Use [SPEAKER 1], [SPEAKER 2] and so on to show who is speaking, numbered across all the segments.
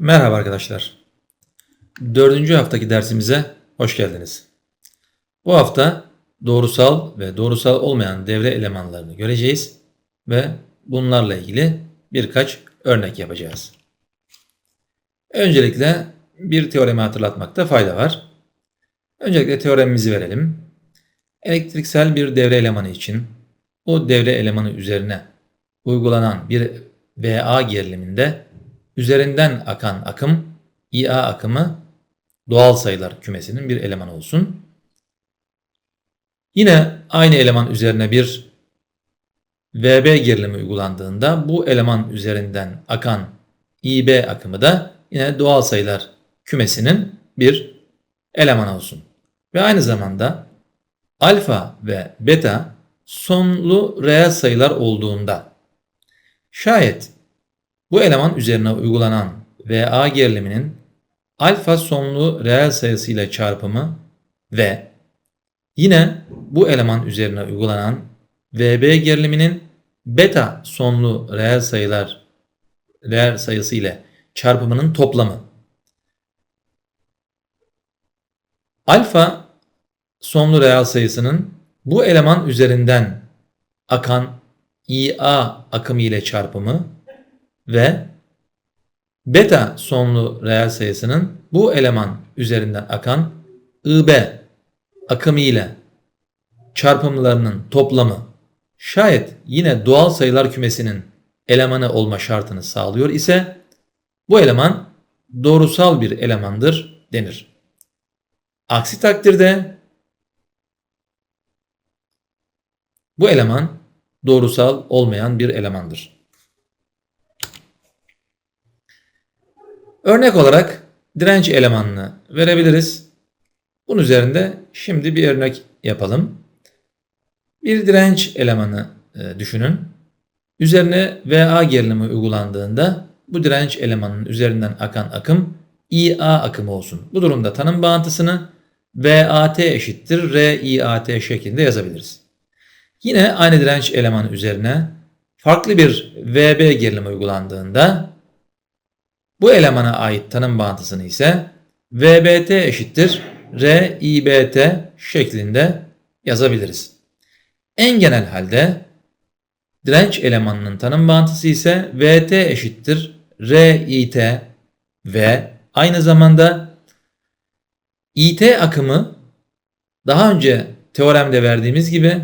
[SPEAKER 1] Merhaba arkadaşlar. Dördüncü haftaki dersimize hoş geldiniz. Bu hafta doğrusal ve doğrusal olmayan devre elemanlarını göreceğiz ve bunlarla ilgili birkaç örnek yapacağız. Öncelikle bir teoremi hatırlatmakta fayda var. Öncelikle teoremimizi verelim. Elektriksel bir devre elemanı için o devre elemanı üzerine uygulanan bir VA geriliminde üzerinden akan akım IA akımı doğal sayılar kümesinin bir elemanı olsun. Yine aynı eleman üzerine bir VB gerilimi uygulandığında bu eleman üzerinden akan IB akımı da yine doğal sayılar kümesinin bir elemanı olsun. Ve aynı zamanda alfa ve beta sonlu reel sayılar olduğunda şayet bu eleman üzerine uygulanan VA geriliminin alfa sonlu reel sayısıyla çarpımı ve yine bu eleman üzerine uygulanan VB geriliminin beta sonlu reel sayılar reel sayısı ile çarpımının toplamı. Alfa sonlu reel sayısının bu eleman üzerinden akan IA akımı ile çarpımı ve beta sonlu reel sayısının bu eleman üzerinden akan IB akımı ile çarpımlarının toplamı şayet yine doğal sayılar kümesinin elemanı olma şartını sağlıyor ise bu eleman doğrusal bir elemandır denir. Aksi takdirde bu eleman doğrusal olmayan bir elemandır. Örnek olarak direnç elemanını verebiliriz. Bunun üzerinde şimdi bir örnek yapalım. Bir direnç elemanı e, düşünün. Üzerine VA gerilimi uygulandığında bu direnç elemanının üzerinden akan akım IA akımı olsun. Bu durumda tanım bağıntısını VAT eşittir RIAT şeklinde yazabiliriz. Yine aynı direnç elemanı üzerine farklı bir VB gerilimi uygulandığında bu elemana ait tanım bağıntısını ise VBT eşittir RIBT şeklinde yazabiliriz. En genel halde direnç elemanının tanım bağıntısı ise VT eşittir RIT ve aynı zamanda IT akımı daha önce teoremde verdiğimiz gibi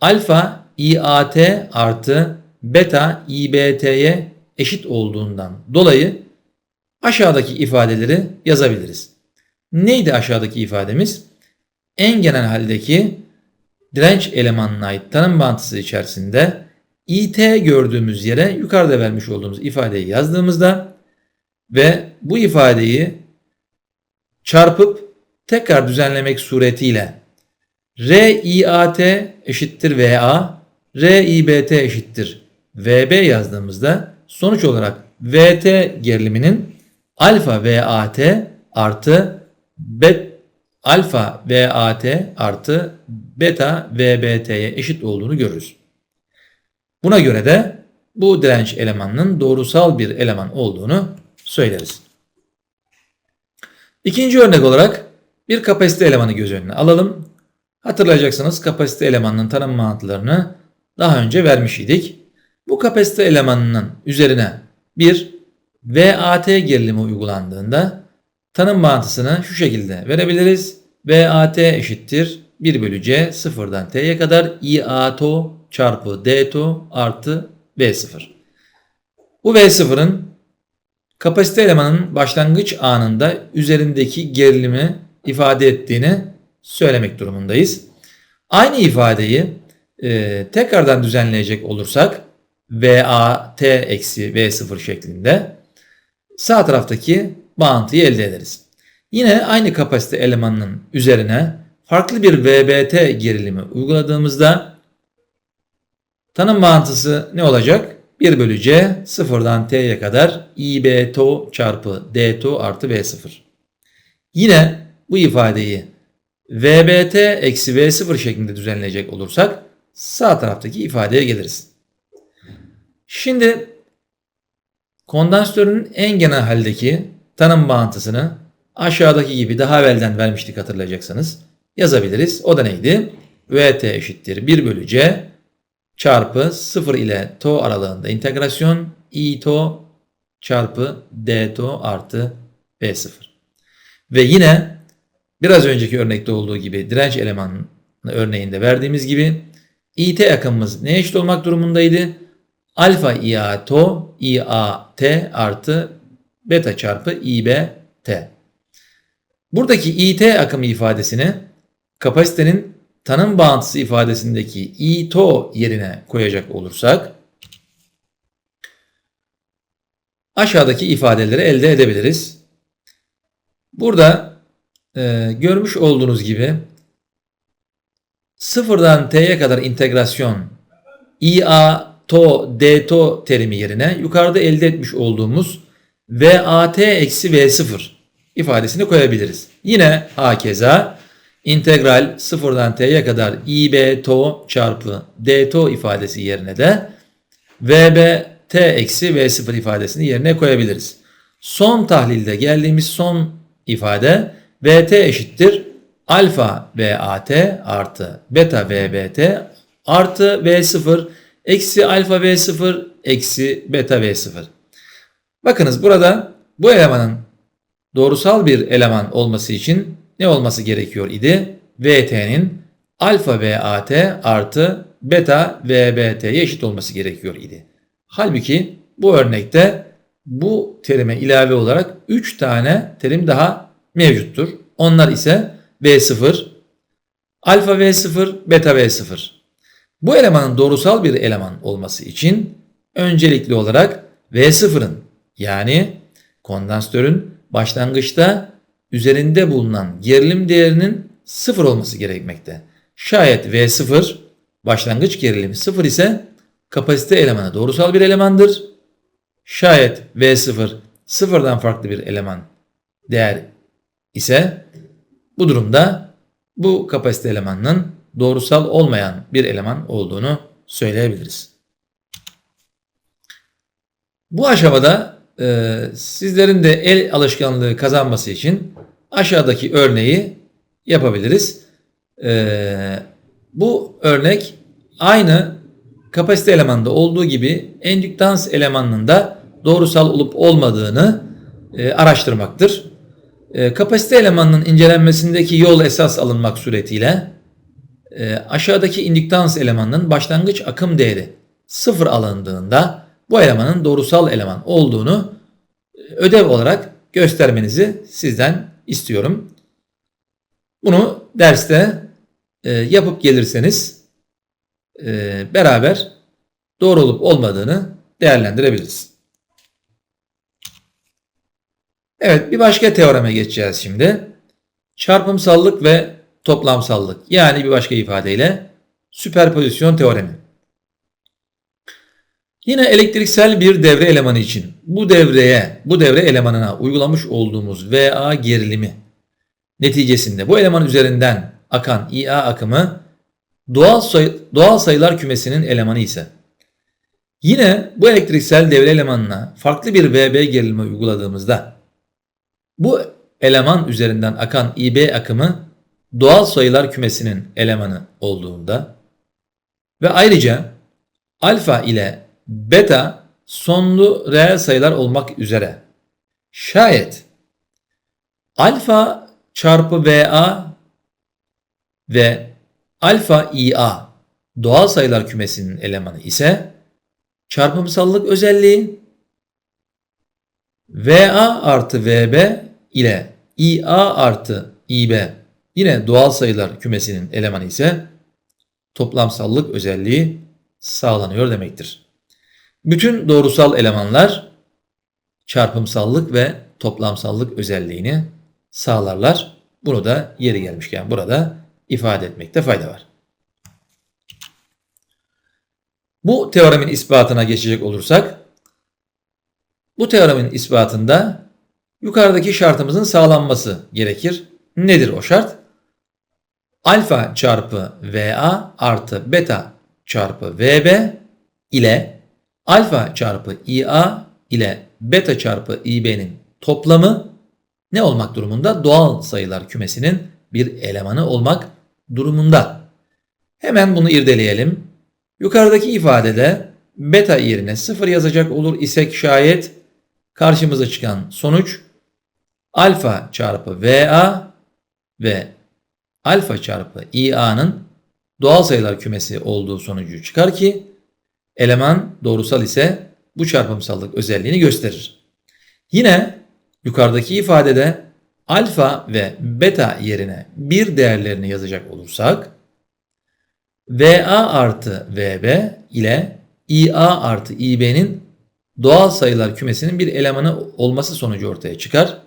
[SPEAKER 1] alfa IAT artı beta IBT'ye eşit olduğundan dolayı aşağıdaki ifadeleri yazabiliriz. Neydi aşağıdaki ifademiz? En genel haldeki direnç elemanına ait tanım bağıntısı içerisinde IT gördüğümüz yere yukarıda vermiş olduğumuz ifadeyi yazdığımızda ve bu ifadeyi çarpıp tekrar düzenlemek suretiyle RIAT eşittir VA, RIBT eşittir VB yazdığımızda sonuç olarak VT geriliminin alfa VAT artı bet alfa VAT artı beta VBT'ye eşit olduğunu görürüz. Buna göre de bu direnç elemanının doğrusal bir eleman olduğunu söyleriz. İkinci örnek olarak bir kapasite elemanı göz önüne alalım. Hatırlayacaksınız kapasite elemanının tanım mantılarını daha önce vermiş idik. Bu kapasite elemanının üzerine bir VAT gerilimi uygulandığında tanım bağıntısını şu şekilde verebiliriz. VAT eşittir 1 bölü C sıfırdan T'ye kadar IATO çarpı DTO artı V0. Bu V0'ın kapasite elemanın başlangıç anında üzerindeki gerilimi ifade ettiğini söylemek durumundayız. Aynı ifadeyi e, tekrardan düzenleyecek olursak VAT eksi V0 şeklinde sağ taraftaki bağıntıyı elde ederiz. Yine aynı kapasite elemanının üzerine farklı bir VBT gerilimi uyguladığımızda tanım bağıntısı ne olacak? 1 bölü C sıfırdan T'ye kadar IBTO çarpı DTO artı V0. Yine bu ifadeyi VBT eksi V0 şeklinde düzenleyecek olursak sağ taraftaki ifadeye geliriz. Şimdi kondansatörün en genel haldeki tanım bağıntısını aşağıdaki gibi daha evvelden vermiştik hatırlayacaksınız. Yazabiliriz. O da neydi? VT eşittir 1 bölü C çarpı 0 ile to aralığında integrasyon i to çarpı d to artı v0. Ve yine biraz önceki örnekte olduğu gibi direnç elemanı örneğinde verdiğimiz gibi it akımımız ne eşit olmak durumundaydı? Alfa ia to ia t artı beta çarpı ib t. Buradaki it akımı ifadesini kapasitenin tanım bağıntısı ifadesindeki i to yerine koyacak olursak aşağıdaki ifadeleri elde edebiliriz. Burada e, görmüş olduğunuz gibi sıfırdan t'ye kadar integrasyon ia to d to terimi yerine yukarıda elde etmiş olduğumuz vat eksi v0 ifadesini koyabiliriz. Yine hakeza integral sıfırdan t'ye kadar ib to çarpı d to ifadesi yerine de vb t eksi v0 ifadesini yerine koyabiliriz. Son tahlilde geldiğimiz son ifade vt eşittir alfa vat artı beta vbt artı v0 eksi alfa v0 eksi beta v0. Bakınız burada bu elemanın doğrusal bir eleman olması için ne olması gerekiyor idi? Vt'nin alfa vat artı beta vbt'ye eşit olması gerekiyor idi. Halbuki bu örnekte bu terime ilave olarak 3 tane terim daha mevcuttur. Onlar ise V0, alfa V0, beta V0. Bu elemanın doğrusal bir eleman olması için öncelikli olarak V0'ın yani kondansatörün başlangıçta üzerinde bulunan gerilim değerinin 0 olması gerekmekte. Şayet V0 başlangıç gerilimi 0 ise kapasite elemanı doğrusal bir elemandır. Şayet V0 sıfırdan farklı bir eleman değer ise bu durumda bu kapasite elemanının doğrusal olmayan bir eleman olduğunu söyleyebiliriz. Bu aşamada e, sizlerin de el alışkanlığı kazanması için aşağıdaki örneği yapabiliriz. E, bu örnek aynı kapasite elemanında olduğu gibi endüktans elemanının da doğrusal olup olmadığını e, araştırmaktır. E, kapasite elemanının incelenmesindeki yol esas alınmak suretiyle e, aşağıdaki indüktans elemanının başlangıç akım değeri sıfır alındığında bu elemanın doğrusal eleman olduğunu e, ödev olarak göstermenizi sizden istiyorum. Bunu derste e, yapıp gelirseniz e, beraber doğru olup olmadığını değerlendirebiliriz. Evet bir başka teoreme geçeceğiz şimdi. Çarpımsallık ve toplamsallık yani bir başka ifadeyle süperpozisyon teoremi. Yine elektriksel bir devre elemanı için bu devreye, bu devre elemanına uygulamış olduğumuz VA gerilimi neticesinde bu eleman üzerinden akan IA akımı doğal, sayı, doğal sayılar kümesinin elemanı ise yine bu elektriksel devre elemanına farklı bir VB gerilimi uyguladığımızda bu eleman üzerinden akan IB akımı doğal sayılar kümesinin elemanı olduğunda ve ayrıca alfa ile beta sonlu reel sayılar olmak üzere şayet alfa çarpı VA ve alfa IA doğal sayılar kümesinin elemanı ise çarpımsallık özelliği VA artı VB ile IA artı IB yine doğal sayılar kümesinin elemanı ise toplamsallık özelliği sağlanıyor demektir. Bütün doğrusal elemanlar çarpımsallık ve toplamsallık özelliğini sağlarlar. Bunu da yeri gelmişken burada ifade etmekte fayda var. Bu teoremin ispatına geçecek olursak, bu teoremin ispatında yukarıdaki şartımızın sağlanması gerekir. Nedir o şart? Alfa çarpı VA artı beta çarpı VB ile alfa çarpı IA ile beta çarpı IB'nin toplamı ne olmak durumunda? Doğal sayılar kümesinin bir elemanı olmak durumunda. Hemen bunu irdeleyelim. Yukarıdaki ifadede beta yerine 0 yazacak olur isek şayet karşımıza çıkan sonuç alfa çarpı VA ve alfa çarpı IA'nın doğal sayılar kümesi olduğu sonucu çıkar ki eleman doğrusal ise bu çarpımsallık özelliğini gösterir. Yine yukarıdaki ifadede alfa ve beta yerine bir değerlerini yazacak olursak VA artı VB ile IA artı IB'nin doğal sayılar kümesinin bir elemanı olması sonucu ortaya çıkar.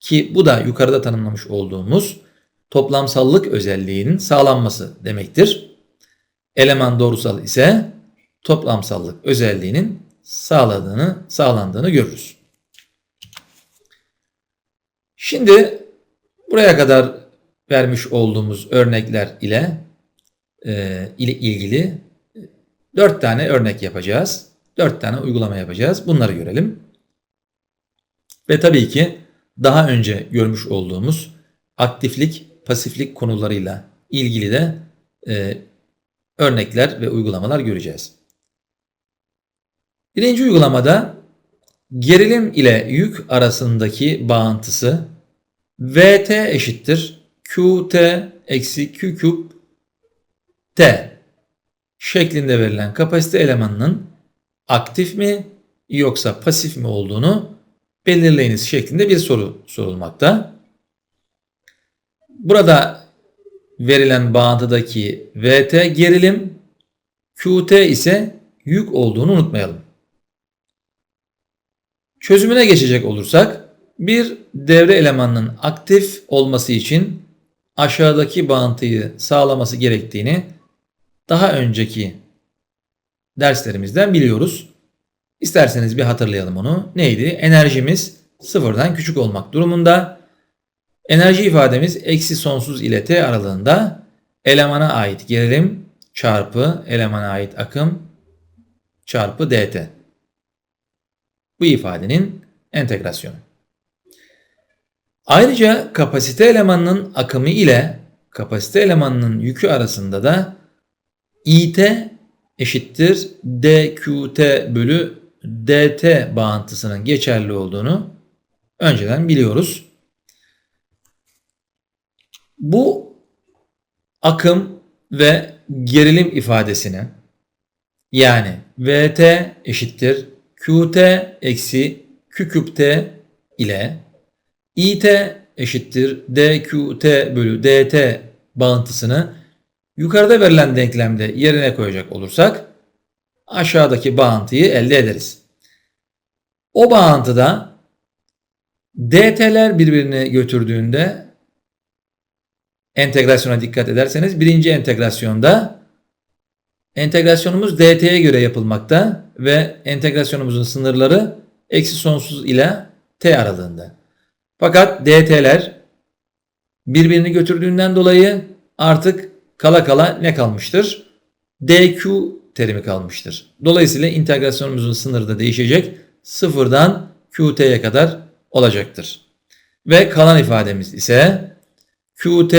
[SPEAKER 1] Ki bu da yukarıda tanımlamış olduğumuz toplamsallık özelliğinin sağlanması demektir. Eleman doğrusal ise toplamsallık özelliğinin sağladığını, sağlandığını görürüz. Şimdi buraya kadar vermiş olduğumuz örnekler ile e, ile ilgili dört tane örnek yapacağız. Dört tane uygulama yapacağız. Bunları görelim. Ve tabii ki daha önce görmüş olduğumuz aktiflik, pasiflik konularıyla ilgili de e, örnekler ve uygulamalar göreceğiz. Birinci uygulamada gerilim ile yük arasındaki bağıntısı Vt eşittir Qt eksi Q küp T şeklinde verilen kapasite elemanının aktif mi yoksa pasif mi olduğunu belirleyiniz şeklinde bir soru sorulmakta. Burada verilen bağıntıdaki Vt gerilim, Qt ise yük olduğunu unutmayalım. Çözümüne geçecek olursak bir devre elemanının aktif olması için aşağıdaki bağıntıyı sağlaması gerektiğini daha önceki derslerimizden biliyoruz. İsterseniz bir hatırlayalım onu. Neydi? Enerjimiz sıfırdan küçük olmak durumunda. Enerji ifademiz eksi sonsuz ile t aralığında elemana ait gerilim çarpı elemana ait akım çarpı dt. Bu ifadenin entegrasyonu. Ayrıca kapasite elemanının akımı ile kapasite elemanının yükü arasında da IT eşittir dqt bölü dt bağıntısının geçerli olduğunu önceden biliyoruz. Bu akım ve gerilim ifadesini yani Vt eşittir Qt eksi Q küp T ile IT eşittir dQt bölü dt bağıntısını yukarıda verilen denklemde yerine koyacak olursak aşağıdaki bağıntıyı elde ederiz. O bağıntıda dt'ler birbirini götürdüğünde entegrasyona dikkat ederseniz birinci entegrasyonda entegrasyonumuz dt'ye göre yapılmakta ve entegrasyonumuzun sınırları eksi sonsuz ile t aralığında. Fakat dt'ler birbirini götürdüğünden dolayı artık kala kala ne kalmıştır? dq terimi kalmıştır. Dolayısıyla integrasyonumuzun sınırı da değişecek. Sıfırdan qt'ye kadar olacaktır. Ve kalan ifademiz ise qt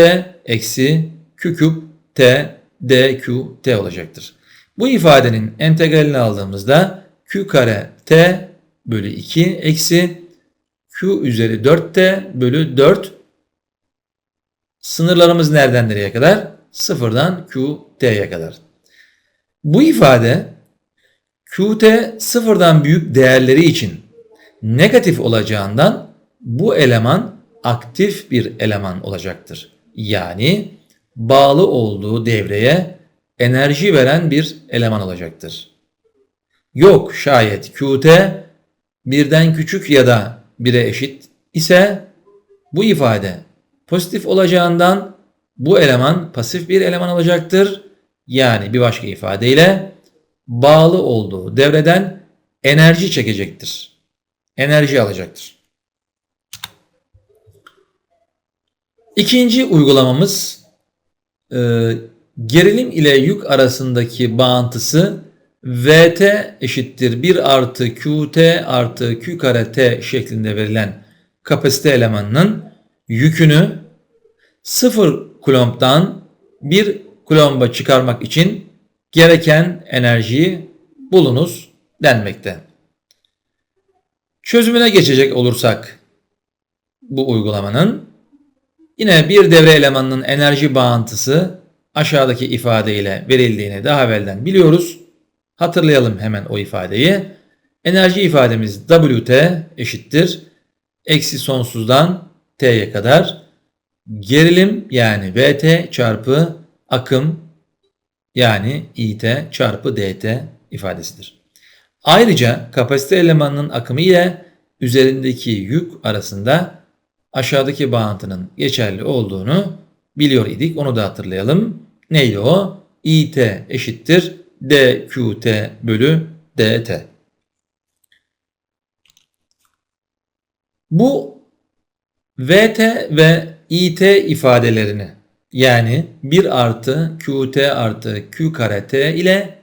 [SPEAKER 1] eksi q küp t dqt olacaktır. Bu ifadenin integralini aldığımızda q kare t bölü 2 eksi q üzeri 4t bölü 4 sınırlarımız nereden nereye kadar? Sıfırdan qt'ye kadar. Bu ifade qt sıfırdan büyük değerleri için negatif olacağından bu eleman aktif bir eleman olacaktır. Yani bağlı olduğu devreye enerji veren bir eleman olacaktır. Yok şayet qt birden küçük ya da 1'e eşit ise bu ifade pozitif olacağından bu eleman pasif bir eleman olacaktır. Yani bir başka ifadeyle bağlı olduğu devreden enerji çekecektir. Enerji alacaktır. İkinci uygulamamız e, gerilim ile yük arasındaki bağıntısı Vt eşittir 1 artı Qt artı Q kare T şeklinde verilen kapasite elemanının yükünü 0 kulomptan 1 kulomba çıkarmak için gereken enerjiyi bulunuz denmekte. Çözümüne geçecek olursak bu uygulamanın yine bir devre elemanının enerji bağıntısı aşağıdaki ifadeyle verildiğini daha evvelden biliyoruz. Hatırlayalım hemen o ifadeyi. Enerji ifademiz Wt eşittir. Eksi sonsuzdan T'ye kadar gerilim yani Vt çarpı akım yani It çarpı Dt ifadesidir. Ayrıca kapasite elemanının akımı ile üzerindeki yük arasında aşağıdaki bağıntının geçerli olduğunu biliyor idik. Onu da hatırlayalım. Neydi o? It eşittir dqt bölü dt. Bu vt ve it ifadelerini yani 1 artı qt artı q kare t ile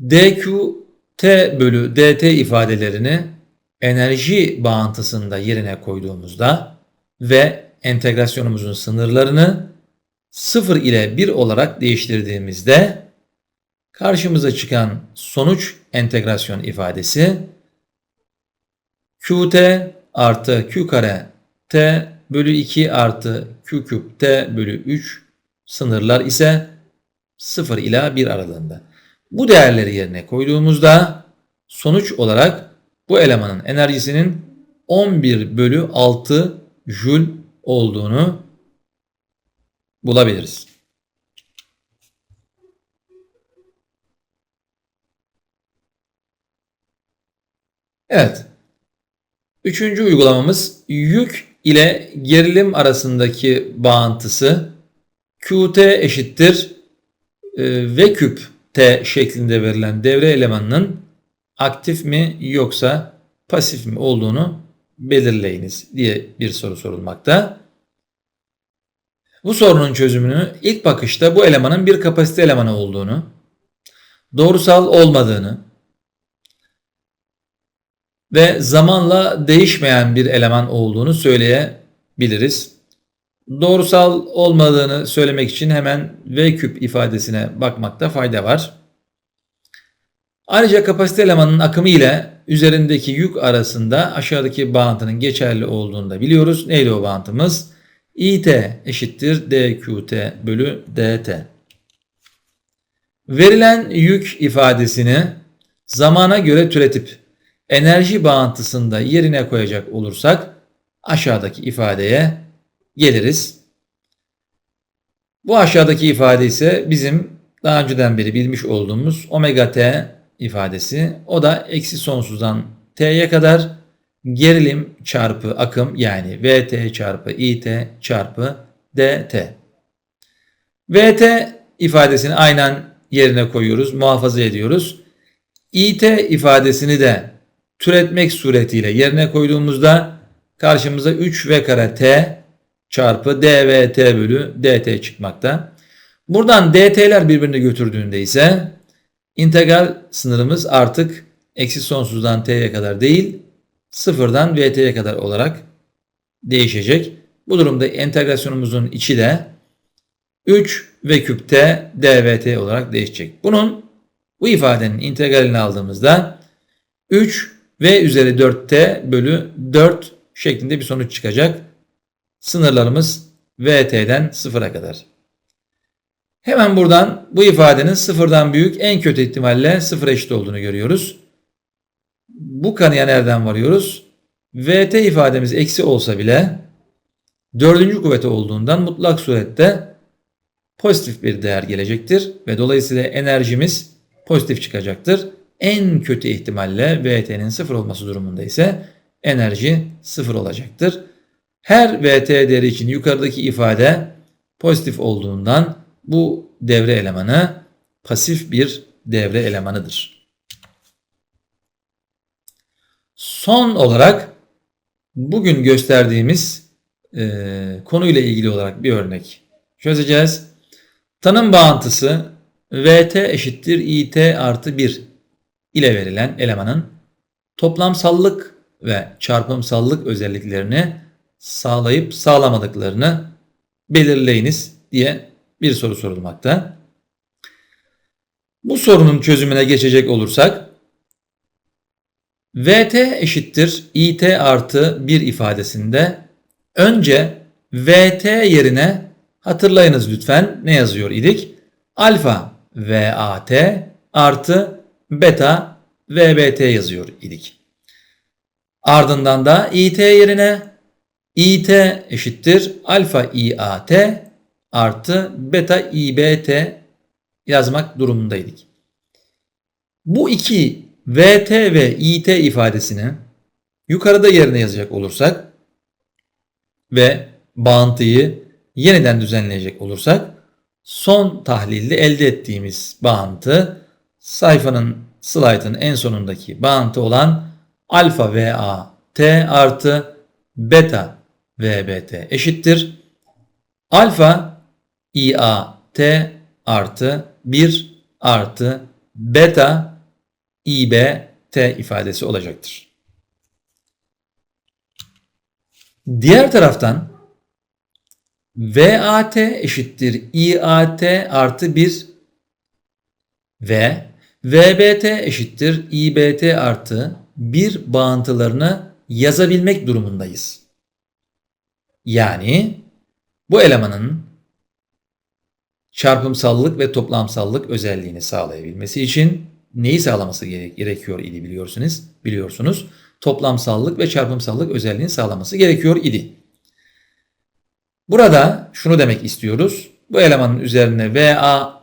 [SPEAKER 1] dqt bölü dt ifadelerini enerji bağıntısında yerine koyduğumuzda ve entegrasyonumuzun sınırlarını 0 ile 1 olarak değiştirdiğimizde karşımıza çıkan sonuç entegrasyon ifadesi qt artı q kare t bölü 2 artı q küp t bölü 3 sınırlar ise 0 ila 1 aralığında. Bu değerleri yerine koyduğumuzda sonuç olarak bu elemanın enerjisinin 11 bölü 6 jül olduğunu bulabiliriz. Evet. Üçüncü uygulamamız yük ile gerilim arasındaki bağıntısı Qt eşittir e, V küp T şeklinde verilen devre elemanının aktif mi yoksa pasif mi olduğunu belirleyiniz diye bir soru sorulmakta. Bu sorunun çözümünü ilk bakışta bu elemanın bir kapasite elemanı olduğunu, doğrusal olmadığını ve zamanla değişmeyen bir eleman olduğunu söyleyebiliriz. Doğrusal olmadığını söylemek için hemen V küp ifadesine bakmakta fayda var. Ayrıca kapasite elemanının akımı ile üzerindeki yük arasında aşağıdaki bağıntının geçerli olduğunu da biliyoruz. Neydi o bağıntımız? IT eşittir dqt bölü dt. Verilen yük ifadesini zamana göre türetip enerji bağıntısında yerine koyacak olursak aşağıdaki ifadeye geliriz. Bu aşağıdaki ifade ise bizim daha önceden beri bilmiş olduğumuz omega t ifadesi. O da eksi sonsuzdan t'ye kadar gerilim çarpı akım yani Vt çarpı It çarpı dt. Vt ifadesini aynen yerine koyuyoruz, muhafaza ediyoruz. It ifadesini de türetmek suretiyle yerine koyduğumuzda karşımıza 3v kare t çarpı dvt bölü dt çıkmakta. Buradan dt'ler birbirini götürdüğünde ise integral sınırımız artık eksi sonsuzdan t'ye kadar değil sıfırdan vt'ye kadar olarak değişecek. Bu durumda entegrasyonumuzun içi de 3 v küp t dvt olarak değişecek. Bunun bu ifadenin integralini aldığımızda 3 v üzeri 4t bölü 4 şeklinde bir sonuç çıkacak. Sınırlarımız vt'den sıfıra kadar. Hemen buradan bu ifadenin sıfırdan büyük en kötü ihtimalle sıfır eşit olduğunu görüyoruz. Bu kanıya nereden varıyoruz? Vt ifademiz eksi olsa bile dördüncü kuvveti olduğundan mutlak surette pozitif bir değer gelecektir. Ve dolayısıyla enerjimiz pozitif çıkacaktır. En kötü ihtimalle Vt'nin sıfır olması durumunda ise enerji sıfır olacaktır. Her Vt değeri için yukarıdaki ifade pozitif olduğundan bu devre elemanı pasif bir devre elemanıdır. Son olarak bugün gösterdiğimiz e, konuyla ilgili olarak bir örnek çözeceğiz. Tanım bağıntısı VT eşittir IT artı 1 ile verilen elemanın toplamsallık ve çarpımsallık özelliklerini sağlayıp sağlamadıklarını belirleyiniz diye bir soru sorulmakta. Bu sorunun çözümüne geçecek olursak VT eşittir IT artı 1 ifadesinde önce VT yerine hatırlayınız lütfen ne yazıyor idik? Alfa VAT artı beta VBT yazıyor idik. Ardından da IT yerine IT eşittir alfa IAT artı beta IBT yazmak durumundaydık. Bu iki VT ve IT ifadesini yukarıda yerine yazacak olursak ve bağıntıyı yeniden düzenleyecek olursak son tahlilde elde ettiğimiz bağıntı sayfanın slaytın en sonundaki bağıntı olan alfa VA T artı beta VBT eşittir. Alfa IA T artı 1 artı beta IB T ifadesi olacaktır. Diğer taraftan VAT eşittir IAT artı 1 ve VBT eşittir IBT artı 1 bağıntılarını yazabilmek durumundayız. Yani bu elemanın çarpımsallık ve toplamsallık özelliğini sağlayabilmesi için neyi sağlaması gerekiyor idi biliyorsunuz? Biliyorsunuz. Toplamsallık ve çarpımsallık özelliğini sağlaması gerekiyor idi. Burada şunu demek istiyoruz. Bu elemanın üzerine VA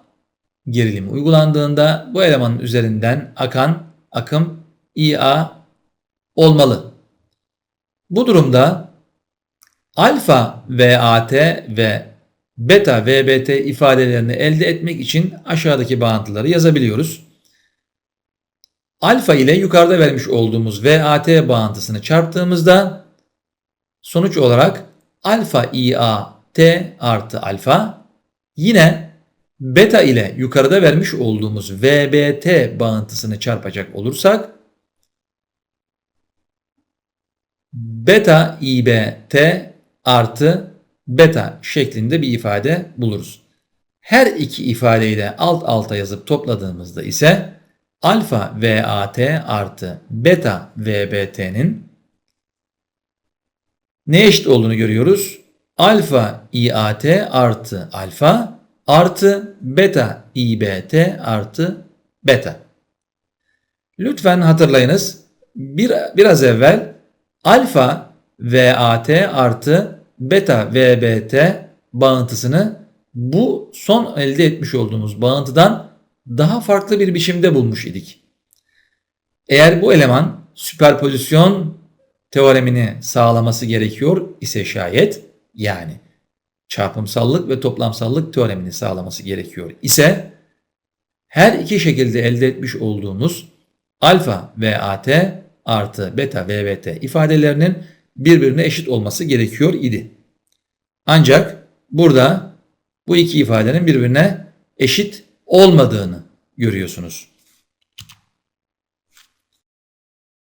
[SPEAKER 1] gerilimi uygulandığında bu elemanın üzerinden akan akım IA olmalı. Bu durumda alfa VAT ve beta VBT ifadelerini elde etmek için aşağıdaki bağıntıları yazabiliyoruz. Alfa ile yukarıda vermiş olduğumuz VAT bağıntısını çarptığımızda sonuç olarak alfa IA T artı alfa yine beta ile yukarıda vermiş olduğumuz VBT bağıntısını çarpacak olursak beta IBT artı beta şeklinde bir ifade buluruz. Her iki ifadeyi de alt alta yazıp topladığımızda ise alfa VAT artı beta VBT'nin ne eşit olduğunu görüyoruz? Alfa IAT artı alfa artı beta IBT artı beta. Lütfen hatırlayınız. Bir, biraz evvel alfa VAT artı beta VBT bağıntısını bu son elde etmiş olduğumuz bağıntıdan daha farklı bir biçimde bulmuş idik. Eğer bu eleman süperpozisyon teoremini sağlaması gerekiyor ise şayet yani çarpımsallık ve toplamsallık teoremini sağlaması gerekiyor ise her iki şekilde elde etmiş olduğumuz alfa ve at artı beta vbt ifadelerinin birbirine eşit olması gerekiyor idi. Ancak burada bu iki ifadenin birbirine eşit olmadığını görüyorsunuz.